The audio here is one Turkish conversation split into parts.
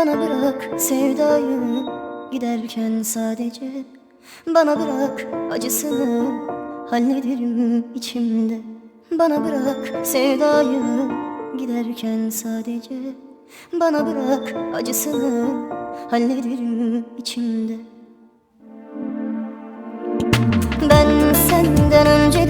Bana bırak. Sevdayı giderken sadece Bana bırak. Acısını hallederim içimde. Bana bırak. Sevdayı giderken sadece Bana bırak. Acısını hallederim içimde. Ben senden önce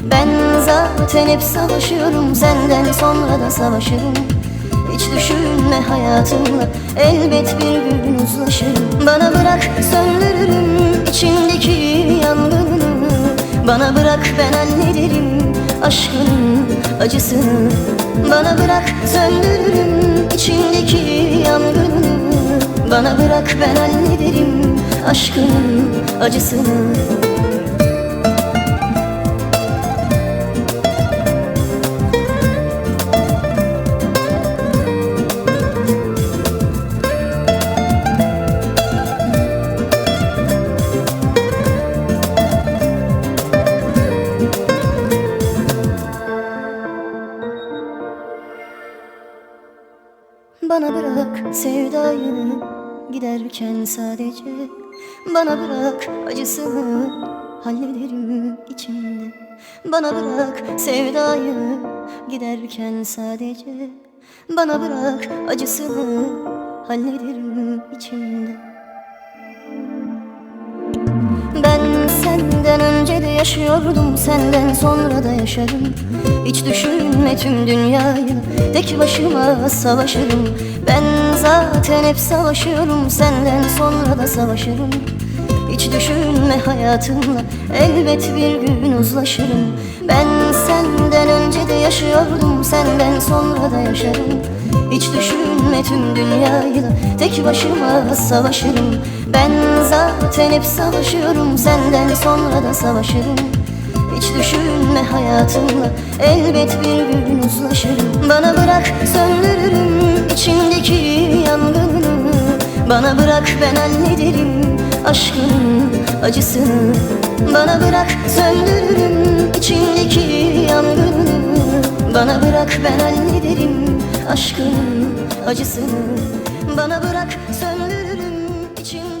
Ben zaten hep savaşıyorum Senden sonra da savaşırım. Hiç düşünme hayatımla Elbet bir gün uzlaşırım. Bana bırak söndürürüm içindeki yangını Bana bırak ben hallederim aşkının acısını. Bana bırak söndürürüm içindeki yangını Bana bırak ben hallederim aşkının acısını Bana bırak sevdayı giderken sadece Bana bırak acısını hallederim içimde. Bana bırak sevdayı giderken sadece Bana bırak acısını hallederim içimde. Ben senden yaşıyordum Senden sonra da yaşarım Hiç düşünme tüm dünyayı Tek başıma savaşırım. Ben zaten hep savaşıyorum Senden sonra da savaşırım Hiç düşünme hayatımla. Elbet bir gün uzlaşırım. Ben senden önce de yaşıyordum Senden sonra da yaşarım. Hiç düşünme tüm dünyayla Tek başıma savaşırım. Ben zaten hep savaşıyorum Senden sonra da savaşırım. Hiç düşünme hayatımla Elbet bir gün uzlaşırım. Bana bırak söndürürüm içindeki yangını. Bana bırak ben hallederim aşkının acısını Bana bırak söndürürüm içindeki yangını. Bana bırak ben hallederim aşkının acısını. Bana bırak söndürürüm içimdeki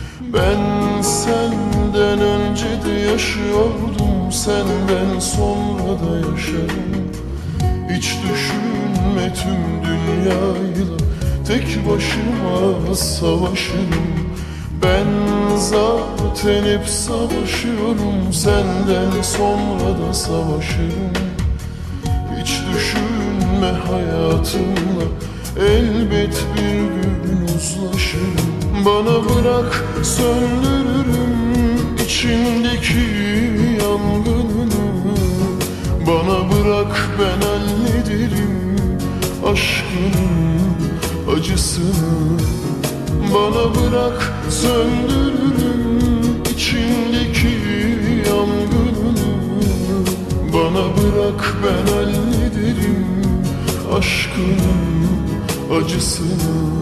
Ben senden önce de yaşıyordum Senden sonra da yaşarım. Hiç düşünme tüm dünyayla Tek başıma savaşırım. Ben zaten hep savaşıyorum Senden sonra da savaşırım. Hiç düşünme hayatımla Elbet bir gün uzlaşırım Bana bırak söndürürüm içindeki yangınını. Bana bırak ben hallederim aşkının acısını. Bana bırak söndürürüm içindeki yangınını. Bana bırak ben hallederim aşkının acısını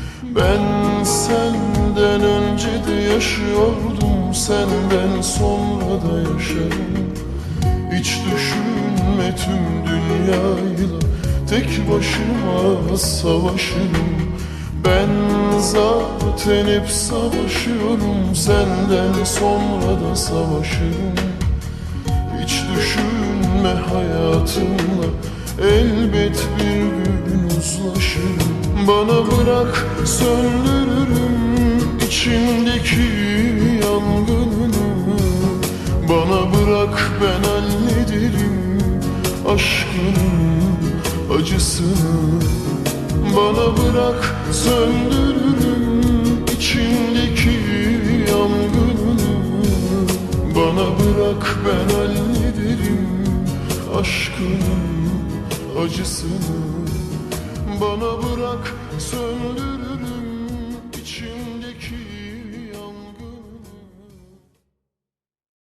Ben senden önce de yaşıyordum Senden sonra da yaşarım. Hiç düşünme tüm dünyayla Tek başıma savaşırım. Ben zaten hep savaşıyorum Senden sonra da savaşırım. Hiç düşünme hayatımla Elbet bir gün uzlaşırım. Bana bırak söndürürüm içimdeki yangınını. Bana bırak ben hallederim aşkının acısını. Bana bırak söndürürüm içimdeki yangınını. Bana bırak ben hallederim aşkının acısını Bana bırak söndürürüm